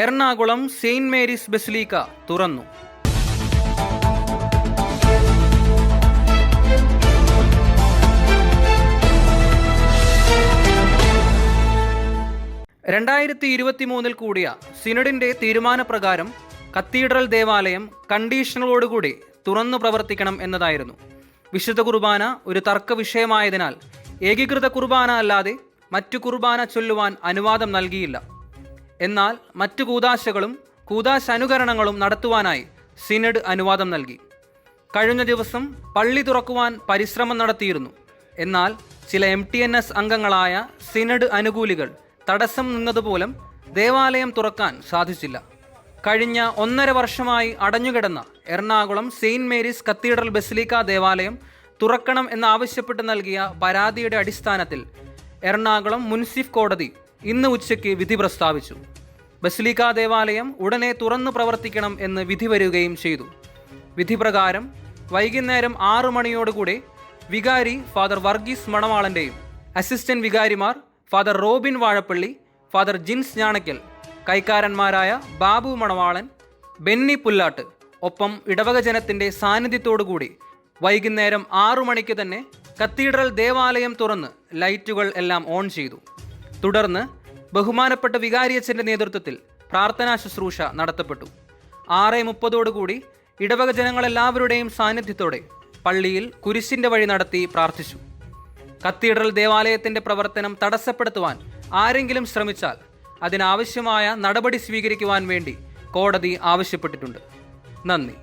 Ernakulam Saint Mary's basilica തുറന്നു. രണ്ടായിരത്തി ഇരുപത്തി മൂന്നിൽ കൂടിയ സിനഡിന്റെ തീരുമാനപ്രകാരം കത്തീഡ്രൽ ദേവാലയം കണ്ടീഷനുകളോടുകൂടി തുറന്നു പ്രവർത്തിക്കണം എന്നതായിരുന്നു. വിശുദ്ധ കുർബാന ഒരു തർക്ക വിഷയമായതിനാൽ ഏകീകൃത കുർബാന അല്ലാതെ മറ്റു കുർബാന ചൊല്ലുവാൻ അനുവാദം നൽകിയില്ല. എന്നാൽ മറ്റു കൂതാശകളും കൂതാശ അനുകരണങ്ങളും നടത്തുവാനായി സിനഡ് അനുവാദം നൽകി. കഴിഞ്ഞ ദിവസം പള്ളി തുറക്കുവാൻ പരിശ്രമം നടത്തിയിരുന്നു. എന്നാൽ ചില എം ടി എൻ എസ് അംഗങ്ങളായ സിനഡ് അനുകൂലികൾ തടസ്സം നിന്നതുപോലും ദേവാലയം തുറക്കാൻ സാധിച്ചില്ല. കഴിഞ്ഞ ഒന്നര വർഷമായി അടഞ്ഞുകിടന്ന Ernakulam Saint Mary's cathedral basilica ദേവാലയം തുറക്കണം എന്നാവശ്യപ്പെട്ട് നൽകിയ പരാതിയുടെ അടിസ്ഥാനത്തിൽ എറണാകുളം മുൻസിഫ് കോടതി ഇന്ന് ഉച്ചയ്ക്ക് വിധി പ്രസ്താവിച്ചു. ബസിലിക്ക ദേവാലയം ഉടനെ തുറന്നു പ്രവർത്തിക്കണം എന്ന് വിധി വരികയും ചെയ്തു. വിധി പ്രകാരം വൈകുന്നേരം ആറു മണിയോടുകൂടി വികാരി ഫാദർ വർഗീസ് മണവാളന്റെയും assistant വികാരിമാർ father Robin Vazhappally father Jins Njanaykkal കൈക്കാരന്മാരായ Babu മണവാളൻ ബെന്നി പുല്ലാട്ട് ഒപ്പം ഇടവക ജനത്തിന്റെ സാന്നിധ്യത്തോടുകൂടി വൈകുന്നേരം ആറു മണിക്ക് തന്നെ കത്തീഡ്രൽ ദേവാലയം തുറന്ന് ലൈറ്റുകൾ എല്ലാം ഓൺ ചെയ്തു. തുടർന്ന് ബഹുമാനപ്പെട്ട വികാരിയച്ഛന്റെ നേതൃത്വത്തിൽ പ്രാർത്ഥനാ ശുശ്രൂഷ നടത്തപ്പെട്ടു. ആറ് മുപ്പതോടുകൂടി ഇടവക ജനങ്ങളെല്ലാവരുടെയും സാന്നിധ്യത്തോടെ പള്ളിയിൽ കുരിശിന്റെ വഴി നടത്തി പ്രാർത്ഥിച്ചു. കത്തീഡ്രൽ ദേവാലയത്തിന്റെ പ്രവർത്തനം തടസ്സപ്പെടുത്തുവാൻ ആരെങ്കിലും ശ്രമിച്ചാൽ അതിനാവശ്യമായ നടപടി സ്വീകരിക്കുവാൻ വേണ്ടി കോടതി ആവശ്യപ്പെട്ടിട്ടുണ്ട്. നന്ദി.